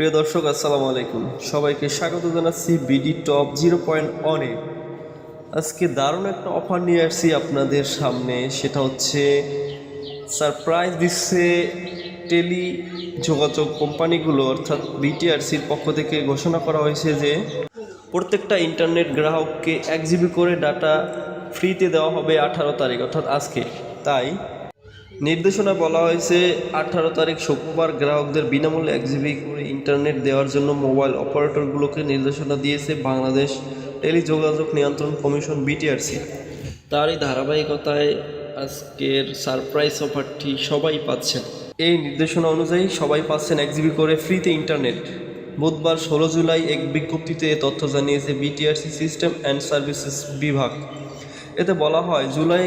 প্রিয় দর্শক, আসসালামু আলাইকুম। সবাইকে স্বাগত জানাচ্ছি বিডি টপ জিরো পয়েন্ট অনে আজকে দারুণ একটা অফার নিয়ে আসছি আপনাদের সামনে, সেটা হচ্ছে সারপ্রাইজ দিচ্ছে টেলি যোগাযোগ কোম্পানিগুলো, অর্থাৎ বিটিআরসির পক্ষ থেকে ঘোষণা করা হয়েছে যে, প্রত্যেকটা ইন্টারনেট গ্রাহককে এক জিবি করে ডাটা ফ্রিতে দেওয়া হবে আঠারো তারিখ, অর্থাৎ আজকে। তাই নির্দেশনা বলা হয়েছে, আঠারো তারিখ শুক্রবার গ্রাহকদের বিনামূল্যে এক জিবি করে ইন্টারনেট দেওয়ার জন্য মোবাইল অপারেটরগুলোকে নির্দেশনা দিয়েছে বাংলাদেশ টেলিযোগাযোগ নিয়ন্ত্রণ কমিশন বিটিআরসি। তারই ধারাবাহিকতায় আজকের সারপ্রাইজ অফারটি সবাই পাচ্ছেন। এই নির্দেশনা অনুযায়ী সবাই পাচ্ছেন এক জিবি করে ফ্রিতে ইন্টারনেট। বুধবার ষোলো জুলাই এক বিজ্ঞপ্তিতে এ তথ্য জানিয়েছে বিটিআরসি সিস্টেম অ্যান্ড সার্ভিসেস বিভাগ। এতে বলা হয়, জুলাই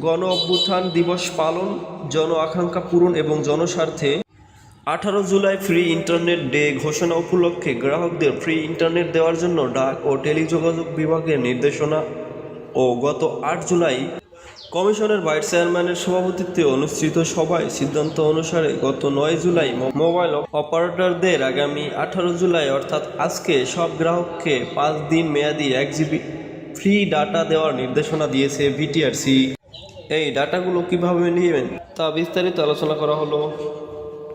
গণ অভ্যুত্থান দিবস পালন, জন আকাঙ্ক্ষা পূরণ এবং জনস্বার্থে আঠারো জুলাই ফ্রি ইন্টারনেট ডে ঘোষণা উপলক্ষে গ্রাহকদের ফ্রি ইন্টারনেট দেওয়ার জন্য ডাক ও টেলিযোগাযোগ বিভাগের নির্দেশনা ও গত আট জুলাই কমিশনের ভাইস চেয়ারম্যানের সভাপতিত্বে অনুষ্ঠিত সভায় সিদ্ধান্ত অনুসারে গত নয় জুলাই মোবাইল অপারেটরদের আগামী আঠারো জুলাই অর্থাৎ আজকে সব গ্রাহককে পাঁচ দিন মেয়াদি এক জিবি ফ্রি ডাটা দেওয়ার নির্দেশনা দিয়েছে বিটিআরসি এই ডাটাগুলো কীভাবে নেবেন? তা বিস্তারিত আলোচনা করা হলো।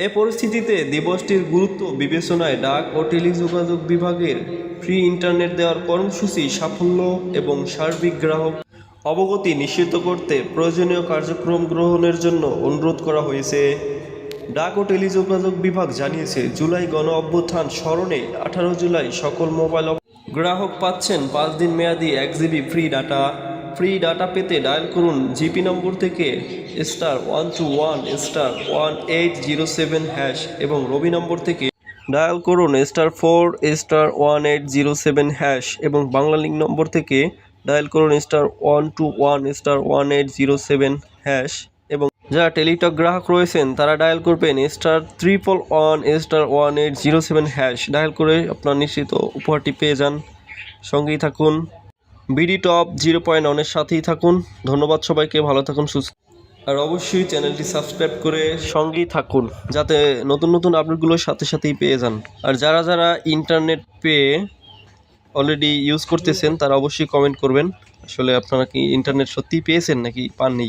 এ পরিস্থিতিতে দিবসটির গুরুত্ব বিবেচনায় ডাক ও টেলিযোগাযোগ বিভাগের ফ্রি ইন্টারনেট দেওয়ার কর্মসূচি সাফল্য এবং সার্বিক গ্রাহক অবগতি নিশ্চিত করতে প্রয়োজনীয় কার্যক্রম গ্রহণের জন্য অনুরোধ করা হয়েছে। ডাক ও টেলিযোগাযোগ বিভাগ জানিয়েছে জুলাই গণ অভ্যুত্থান স্মরণে আঠারো জুলাই সকল মোবাইল গ্রাহক পাচ্ছেন পাঁচ দিন মেয়াদি এক GB free data. Free data পেতে ডায়াল করুন জিপি নম্বর থেকে star one two one star one eight zero seven hash এবং রবি নম্বর থেকে ডায়াল করুন star four star one eight zero seven hash এবং বাংলা লিঙ্ক নম্বর থেকে ডায়াল করুন star one two one star one eight zero seven hash এবং যারা Teletalk গ্রাহক রয়েছেন, তারা ডায়াল করবেন star triple one star one eight zero seven hash dial করে আপনার নিশ্চিত উপহারটি পেয়ে যান। সঙ্গেই থাকুন। বিডি টপ জিরো পয়েন্ট ওয়ানের সাথেই থাকুন। ধন্যবাদ সবাইকে, ভালো থাকুন, সুস্থ আর অবশ্যই চ্যানেলটি সাবস্ক্রাইব করে সঙ্গেই থাকুন, যাতে নতুন নতুন আপডেটগুলোর সাথে সাথেই পেয়ে যান। আর যারা যারা ইন্টারনেট পেয়ে অলরেডি ইউজ করতেছেন, তারা অবশ্যই কমেন্ট করবেন, আসলে আপনারা কি ইন্টারনেট সত্যিই পেয়েছেন নাকি পাননি?